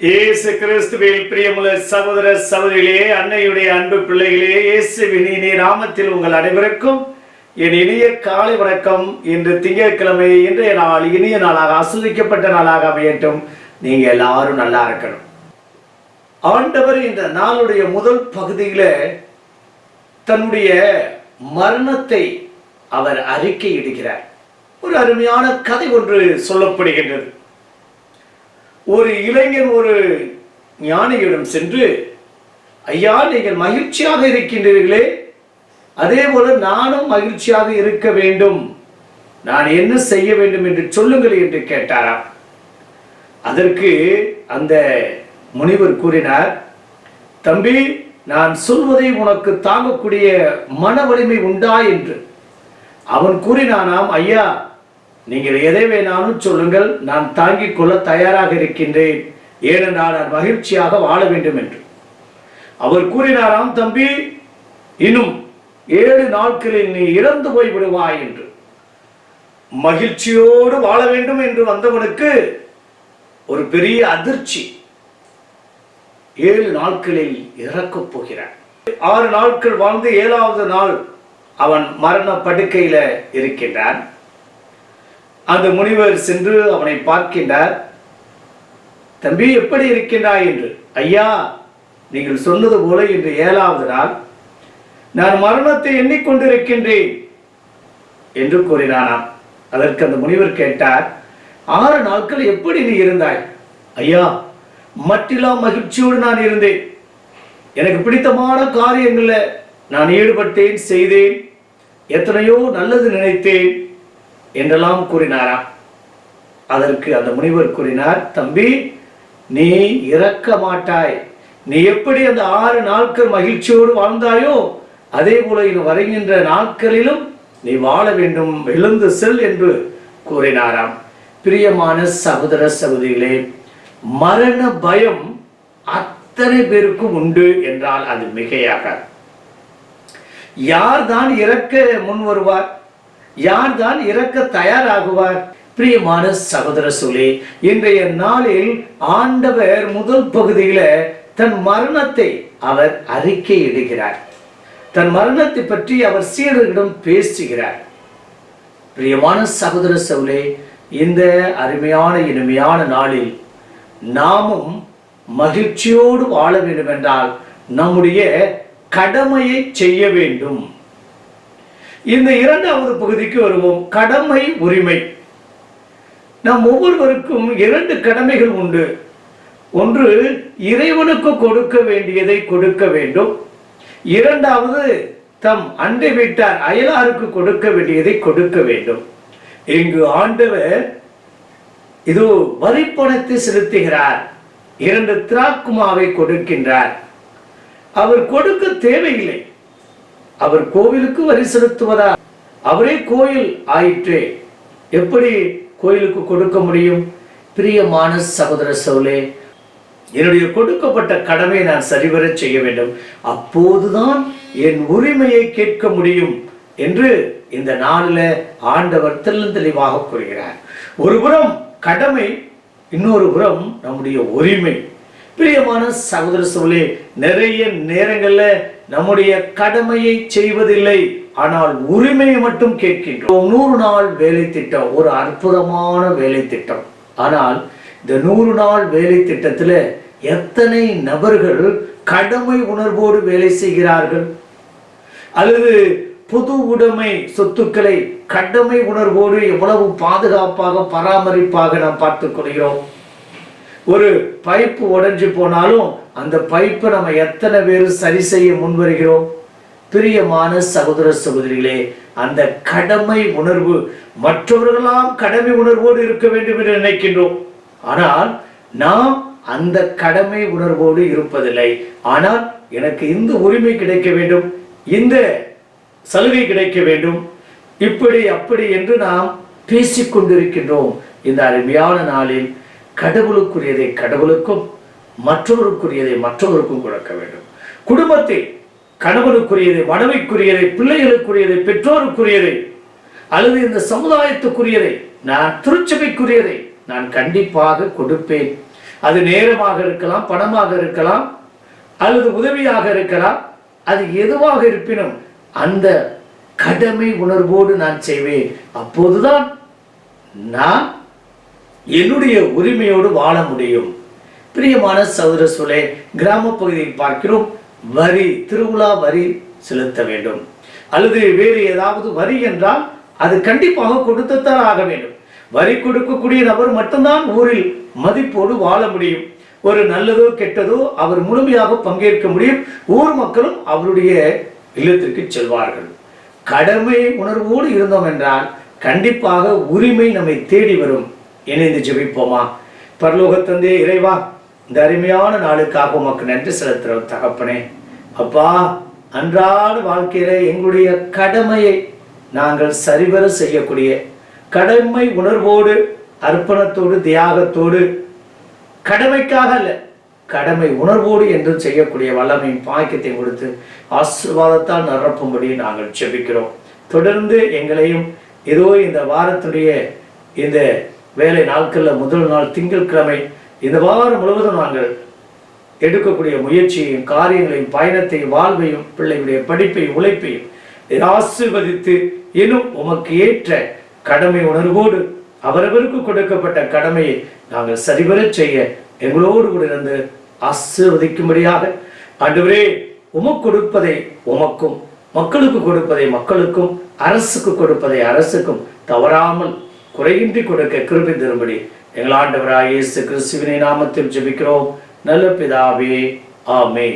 இயேசு கிறிஸ்துவில் பிரியமுள்ள சகோதர சகோதரிகளே அன்னையுடைய அன்பு பிள்ளைகளே இயேசு வினினி நாமத்தில் உங்கள் அனைவருக்கும் என் இனிய காலை வணக்கம். இன்று திங்கட்கிழமை இன்றைய நாள் இனிய நாளாக ஆஸ்வதிக்கப்பட்ட நாளாக அமையட்டும். நீங்க எல்லாரும் நல்லா இருக்கணும். ஆண்டவர் இந்த நாளுடைய முதல் பகுதியில் தன்னுடைய மரணத்தை அவர் அறிக்கையிடுகிறார். ஒரு அருமையான கதை ஒன்று சொல்லப்படுகின்றது. ஒரு இளைஞன் ஒரு ஞானியிடம் சென்று ஐயா நீங்கள் மகிழ்ச்சியாக இருக்கின்றீர்களே. அதே போல நானும் மகிழ்ச்சியாக இருக்க வேண்டும். நான் என்ன செய்ய வேண்டும் என்று சொல்லுங்கள் என்று கேட்டாராம். அதற்கு அந்த முனிவர் கூறினார் தம்பி நான் சொல்வதை உனக்கு தாங்கக்கூடிய மன வலிமை உண்டா? என்று. அவன் கூறினானாம் ஐயா நீங்கள் எதை வேணாலும் சொல்லுங்கள். நான் தாங்கிக் கொள்ள தயாராக இருக்கின்றேன். ஏனென்றால் நான் மகிழ்ச்சியாக வாழ வேண்டும் என்று. அவர் கூறினாராம் தம்பி இன்னும் ஏழு நாட்களில் நீ இறந்து போய் விடுவாய் என்று. மகிழ்ச்சியோடு வாழ வேண்டும் என்று வந்தவனுக்கு ஒரு பெரிய அதிர்ச்சி. ஏழு நாட்களில் இறக்கப் போகிறான். ஆறு நாட்கள் வாழ்ந்து ஏழாவது நாள் அவன் மரண படுக்கையில இருக்கின்றான். அந்த முனிவர் சென்று அவனை பார்க்கின்றார். தம்பி எப்படி இருக்கின்றாய்? என்று. ஐயா நீங்கள் சொன்னது போல இன்று ஏழாவது நாள். நான் மரணத்தை எண்ணிக்கொண்டிருக்கின்றேன். என்று கூறினானாம். அதற்கு அந்த முனிவர் கேட்டார் ஆறு நாட்கள் எப்படி நீ இருந்தாய்? ஐயா மட்டிலா மகிழ்ச்சியோடு நான் இருந்தேன். எனக்கு பிடித்தமான காரியங்களில் நான் ஈடுபட்டேன் செய்தேன். எத்தனையோ நல்லது நினைத்தேன். என்றெல்லாம் கூறினாராம் அதற்கு அந்த முனிவர் கூறினார் தம்பி நீ இறக்க மாட்டாய். நீ எப்படி அந்த ஆறு நாட்கள் மகிழ்ச்சியோடு வாழ்ந்தாயோ அதே போல இனி வருகின்ற நாட்களிலும் நீ வாழ வேண்டும். எழுந்து செல் என்று கூறினாராம். பிரியமான சகோதர சகோதரிகளே மரண பயம் அத்தனை பேருக்கும் உண்டு என்றால் அது மிகையாக யார் தான் இறக்க முன் வருவார் யார் தான் இறக்க தயாராகுவார்? பிரியமான சகோதர சொல்லி இன்றைய நாளில் ஆண்டவர் முதல் பகுதியில தன் மரணத்தை அவர் அறிக்கையிடுகிறார். தன் மரணத்தை பற்றி அவர் சீடர்களிடம் பேசுகிறார். பிரியமான சகோதர சவுலே இந்த அருமையான இனிமையான நாளில் நாமும் மகிழ்ச்சியோடு வாழ வேண்டும் என்றால் நம்முடைய கடமையை செய்ய வேண்டும். இந்த இரண்டாவது பகுதிக்கு வருவோம். கடமை உரிமை. நம் ஒவ்வொருவருக்கும் இரண்டு கடமைகள் உண்டு. ஒன்று இறைவனுக்கு கொடுக்க வேண்டியதை கொடுக்க வேண்டும். இரண்டாவது தம் அண்டை வீட்டார் அயலாருக்கு கொடுக்க வேண்டியதை கொடுக்க வேண்டும். இங்கு ஆண்டவர் இது வரிப்பணத்தை செலுத்துகிறார். இரண்டு திராக்குமாவை கொடுக்கின்றார். அவர் கொடுக்க தேவையில்லை. அவர் கோவிலுக்கு வரி செலுத்துவதா? அவரே கோயில் ஆயிற்றே. எப்படி கோயிலுக்கு கொடுக்க முடியும்? பிரியமான சகோதர சோலே என்னுடைய கொடுக்கப்பட்ட கடமை நான் சரிவர செய்ய வேண்டும். அப்போதுதான் என் உரிமையை கேட்க முடியும் என்று இந்த நாளில் ஆண்டவர் தெளிவாக கூறுகிறார். ஒரு புறம் கடமை இன்னொரு புறம் நம்முடைய உரிமை. பிரியமான சகோதர சோழே நிறைய நேரங்கள்ல நம்முடைய கடமையை செய்வதில்லை ஆனால் உரிமையை மட்டும் கேட்கின்றோம். நூறு நாள் வேலை திட்டம் ஒரு அற்புதமான வேலை திட்டம். ஆனால் இந்த நூறு நாள் வேலை திட்டத்தில் எத்தனை நபர்கள் கடமை உணர்வோடு வேலை செய்கிறார்கள்? அல்லது புது உடைமை சொத்துக்களை கடமை உணர்வோடு எவ்வளவு பாதுகாப்பாக பராமரிப்பாக நாம் பார்த்துக் கொள்கிறோம்? ஒரு பைப்பு உடைஞ்சு போனாலும் அந்த பைப்பை நம்ம எத்தனை பேர் சரி செய்ய முன் வருகிறோம் பிரியமான சகோதர சகோதரிகளே அந்த கடமை உணர்வு மற்றவர்களாம் கடமை உணர்வோடு இருக்க வேண்டும் என்று நினைக்கின்றோம். ஆனால் நாம் அந்த கடமை உணர்வோடு இருப்பதில்லை. ஆனால் எனக்கு இந்த உரிமை கிடைக்க வேண்டும். இந்த சலுகை கிடைக்க வேண்டும். இப்படி அப்படி என்று நாம் பேசிக்கொண்டிருக்கின்றோம். இந்த அருமையான நாளில் கடவுளுக்குரியதை கடவுளுக்கும் மற்றவருக்குரியதை மற்றவருக்கும் கொடுக்க வேண்டும். குடும்பத்தில் கணவனுக்குரியதை மனைவிக்குரியதை பிள்ளைகளுக்குரியதை பெற்றோருக்குரியதை அல்லது இந்த சமுதாயத்துக்குரியதை நான் திருச்சபைக்குரியதை நான் கண்டிப்பாக கொடுப்பேன். அது நேரமாக இருக்கலாம் பணமாக இருக்கலாம் அல்லது உதவியாக இருக்கலாம் அது எதுவாக இருப்பினும் அந்த கடமை உணர்வோடு நான் செய்வேன். அப்போதுதான் நான் என்னுடைய உரிமையோடு வாழ முடியும். பிரியமான சௌர சூழே கிராம பகுதியில் பார்க்கிறோம் வரி திருவிழா வரி செலுத்த வேண்டும். அல்லது வேறு ஏதாவது வரி என்றால் அது கண்டிப்பாக கொடுத்துத்தான் ஆக வேண்டும். வரி கொடுக்கக்கூடிய நபர் மட்டும்தான் ஊரில் மதிப்போடு வாழ முடியும். ஒரு நல்லதோ கெட்டதோ அவர் முழுமையாக பங்கேற்க முடியும். ஊர் மக்களும் அவருடைய இல்லத்திற்கு செல்வார்கள். கடமை உணர்வோடு இருந்தோம் என்றால் கண்டிப்பாக உரிமை நம்மை தேடி வரும். இணைந்து ஜெபிப்போமா? பரலோக தந்தையே இறைவா இந்த அருமையான நாளுக்காக உமக்கு நன்றி செலுத்துகிறோம் தகப்பனே. அப்பா அன்றாட வாழ்க்கையில எங்களுடைய கடமையை நாங்கள் சரிவர செய்யக்கூடிய கடமை உணர்வோடு அர்ப்பணத்தோடு தியாகத்தோடு கடமைக்காக அல்ல கடமை உணர்வோடு என்றும் செய்யக்கூடிய வல்லமையும் பாக்கியத்தையும் கொடுத்து ஆசிர்வாதத்தால் நிரப்பும்படி நாங்கள் செபிக்கிறோம் தொடர்ந்து எங்களையும் ஏதோ இந்த வாரத்துடைய இந்த வேலை நாட்களில் முதல் நாள் திங்கட்கிழமை இந்த வாரம் முழுவதும் நாங்கள் எடுக்கக்கூடிய முயற்சியையும் காரியங்களையும் பயணத்தையும் வாழ்வையும் பிள்ளைகளுடைய படிப்பையும் உழைப்பையும் ஆசிர்வதித்து ஆசீர்வதித்து இன்னும் உமக்கு ஏற்ற கடமை உணர்வோடு அவரவருக்கு கொடுக்கப்பட்ட கடமையை நாங்கள் சரிவர செய்ய எங்களோடு கூட இருந்து ஆசிர்வதிக்கும்படியாக. ஆண்டவரே உமக்கு கொடுப்பதை உமக்கும் மக்களுக்கு கொடுப்பதை மக்களுக்கும் அரசுக்கு கொடுப்பதை அரசுக்கும் தவறாமல் குறையின்றி கொடுக்க கிருபி தரும்படி எங்கள் ஆண்டவராக இயேசு கிறிஸ்துவினை நாமத்தில் ஜெபிக்கிறோம். நல்ல பிதாவே ஆமே